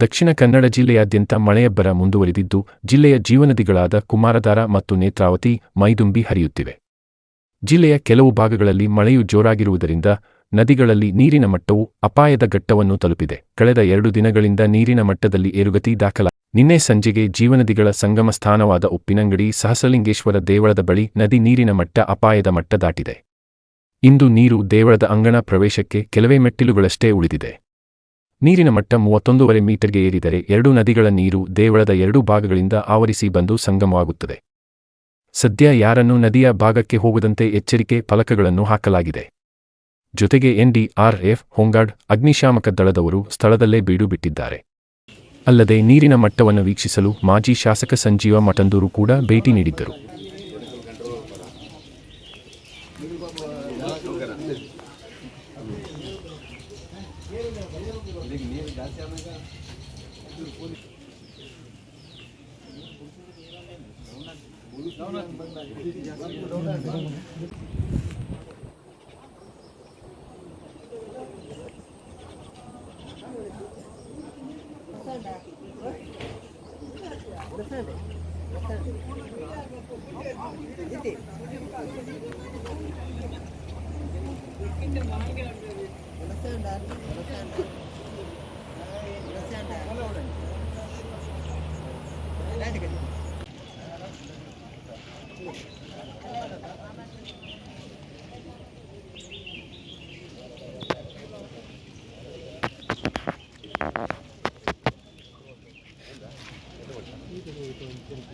ದಕ್ಷಿಣ ಕನ್ನಡ ಜಿಲ್ಲೆಯಾದ್ಯಂತ ಮಳೆಯಬ್ಬರ ಮುಂದುವರಿದಿದ್ದು, ಜಿಲ್ಲೆಯ ಜೀವನದಿಗಳಾದ ಕುಮಾರಧಾರ ಮತ್ತು ನೇತ್ರಾವತಿ, ಮೈದುಂಬಿ ಹರಿಯುತ್ತಿವೆ. ಜಿಲ್ಲೆಯ ಕೆಲವು ಭಾಗಗಳಲ್ಲಿ ಮಳೆಯು ಜೋರಾಗಿರುವುದರಿಂದ ನದಿಗಳಲ್ಲಿ ನೀರಿನ ಮಟ್ಟವು ಅಪಾಯದ ಘಟ್ಟವನ್ನು ತಲುಪಿದೆ. ಕಳೆದ ಎರಡು ದಿನಗಳಿಂದ ನೀರಿನ ಮಟ್ಟದಲ್ಲಿ ಏರುಗತಿ ದಾಖಲ ನಿನ್ನೆ ಸಂಜೆಗೆ ಜೀವನದಿಗಳ ಸಂಗಮ ಸ್ಥಾನವಾದ ಉಪ್ಪಿನಂಗಡಿ, ಸಹಸಲಿಂಗೇಶ್ವರ ದೇವಳದ ಬಳಿ ನದಿ ನೀರಿನ ಮಟ್ಟ ಅಪಾಯದ ಮಟ್ಟ ದಾಟಿದೆ. ಇಂದು ನೀರು ದೇವಳದ ಅಂಗಣ ಪ್ರವೇಶಕ್ಕೆ ಕೆಲವೇ ಮೆಟ್ಟಿಲುಗಳಷ್ಟೇ ಉಳಿದಿದೆ. ನೀರಿನ ಮಟ್ಟ ಮೂವತ್ತೊಂದೂವರೆ ಮೀಟರ್ಗೆ ಏರಿದರೆ ಎರಡು ನದಿಗಳ ನೀರು ದೇವಳದ ಎರಡೂ ಭಾಗಗಳಿಂದ ಆವರಿಸಿ ಬಂದು ಸಂಗಮವಾಗುತ್ತದೆ. ಸದ್ಯ ಯಾರನ್ನು ನದಿಯ ಭಾಗಕ್ಕೆ ಹೋಗದಂತೆ ಎಚ್ಚರಿಕೆ ಫಲಕಗಳನ್ನು ಹಾಕಲಾಗಿದೆ. ಜೊತೆಗೆ ಎನ್ಡಿಆರ್ಎಫ್ ಹೋಂಗಾರ್ಡ್, ಅಗ್ನಿಶಾಮಕ ದಳದವರು ಸ್ಥಳದಲ್ಲೇ ಬೀಡು ಬಿಟ್ಟಿದ್ದಾರೆ. ಅಲ್ಲದೆ ನೀರಿನ ಮಟ್ಟವನ್ನು ವೀಕ್ಷಿಸಲು ಮಾಜಿ ಶಾಸಕ ಸಂಜೀವ ಮಠಂದೂರು ಕೂಡ ಭೇಟಿ ನೀಡಿದ್ದರು. ಇದಕ್ಕೆ ನೀರು ಜಾಸ್ತಿ ಆದಾಗ Thank. ഇത് പോയിട്ട് എനിക്ക്